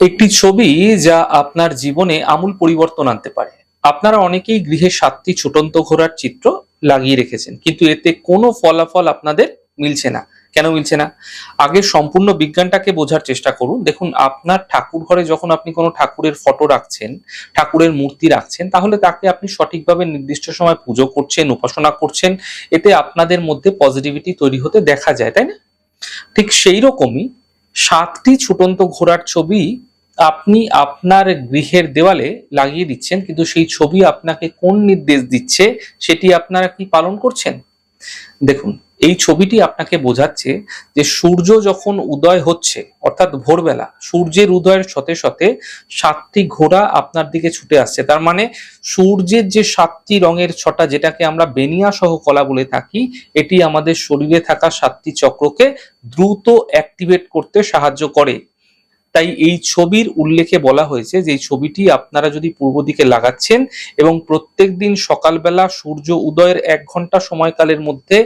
একটি ছবি যা আপনার জীবনে আমূল পরিবর্তন আনতে পারে। আপনারা অনেকেই গৃহে সাতটি ছুটন্ত ঘোড়ার চিত্র লাগিয়ে রেখেছেন, কিন্তু এতে কোনো ফলাফল আপনাদের মিলছে না। কেন মিলছে না? আগে সম্পূর্ণ বিজ্ঞানটাকে বোঝার চেষ্টা করুন। দেখুন, আপনার ঠাকুর ঘরে যখন আপনি কোনো ঠাকুরের ফটো রাখছেন, ঠাকুরের মূর্তি রাখছেন, তাহলে তাকে আপনি সঠিকভাবে নির্দিষ্ট সময় পুজো করছেন, উপাসনা করছেন, এতে আপনাদের মধ্যে পজিটিভিটি তৈরি হতে দেখা যায়, তাই না? ঠিক সেই রকমই সাতটি ছুটন্ত ঘোড়ার ছবি আপনি আপনার গৃহের দেওয়ালে লাগিয়ে দিচ্ছেন, কিন্তু সেই ছবি আপনাকে কোন নির্দেশ দিচ্ছে সেটি আপনারা কি পালন করছেন? দেখুন, এই ছবিটি আপনাকে বোঝাচ্ছে যে সূর্য যখন উদয় হচ্ছে, অর্থাৎ ভোরবেলা, সূর্যের উদয়ের সাথে সাথে সাতটি ঘোড়া আপনার দিকে ছুটে আসছে। তার মানে সূর্যের যে সাতটি রঙের ছটা, যেটাকে আমরা বেনিয়া সহ কলা বলে থাকি, এটি আমাদের শরীরে থাকা সাতটি চক্রকে দ্রুত অ্যাক্টিভেট করতে সাহায্য করে। তাই এই ছবির উল্লেখে বলা হয়েছে যে এই ছবিটি আপনারা যদি পূর্ব দিকে লাগাচ্ছেন এবং প্রত্যেক দিন সকালবেলা সূর্য উদয়ের এক ঘণ্টা সময়কালের মধ্যে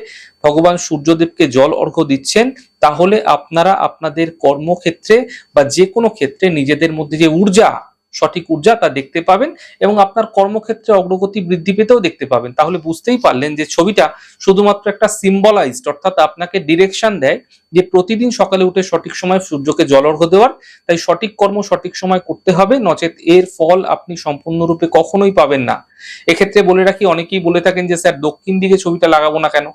ভগবান সূর্যদেবকে জল অর্ঘ্য দিচ্ছেন, তাহলে আপনারা আপনাদের কর্মক্ষেত্রে বা যে কোনো ক্ষেত্রে নিজেদের মধ্যে যে ঊর্জা সঠিক ঊর্জা তা দেখতে পাবেন এবং আপনার কর্মক্ষেত্রে অগ্রগতি বৃদ্ধি পেতেও দেখতে পাবেন। তাহলে বুঝতেই পারলেন যে ছবিটা শুধুমাত্র একটা সিম্বলাইজড অর্থাৎ আপনাকে ডিরেকশন দেয় যে প্রতিদিন সকালে উঠে সঠিক সময় সূর্যকে জল অর্ঘ্য দেওয়ার। তাই সঠিক কর্ম সঠিক সময় করতে হবে, নচেত এর ফল আপনি সম্পূর্ণরূপে কখনোই পাবেন না। এক্ষেত্রে বলে রাখি, অনেকেই বলে থাকেন যে, স্যার, দক্ষিণ দিকে ছবিটা লাগাবো না কেন?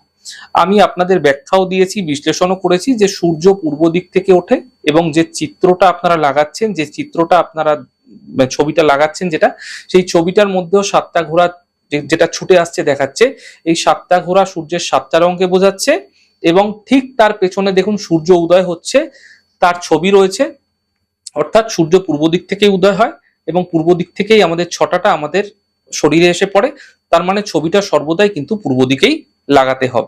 আমি আপনাদের ব্যাখ্যাও দিয়েছি, বিশ্লেষণও করেছি যে সূর্য পূর্ব দিক থেকে ওঠে এবং যে চিত্রটা আপনারা লাগাচ্ছেন, যে চিত্রটা আপনারা ছবিটা লাগাচ্ছেন যেটা, সেই ছবিটার মধ্যেও সাতটা ঘোড়া যেটা ছুটে আসছে দেখাচ্ছে, এই সাতটা ঘোড়া সূর্যের সাতটা রঙকে বোঝাচ্ছে এবং ঠিক তার পেছনে দেখুন সূর্য উদয় হচ্ছে, তার ছবি রয়েছে, অর্থাৎ সূর্য পূর্ব দিক থেকে উদয় হয় এবং পূর্ব দিক থেকেই আমাদের ছটাটা আমাদের শরীরে এসে পড়ে, তার মানে ছবিটা সর্বদাই কিন্তু পূর্ব দিকেই লাগাতে হবে।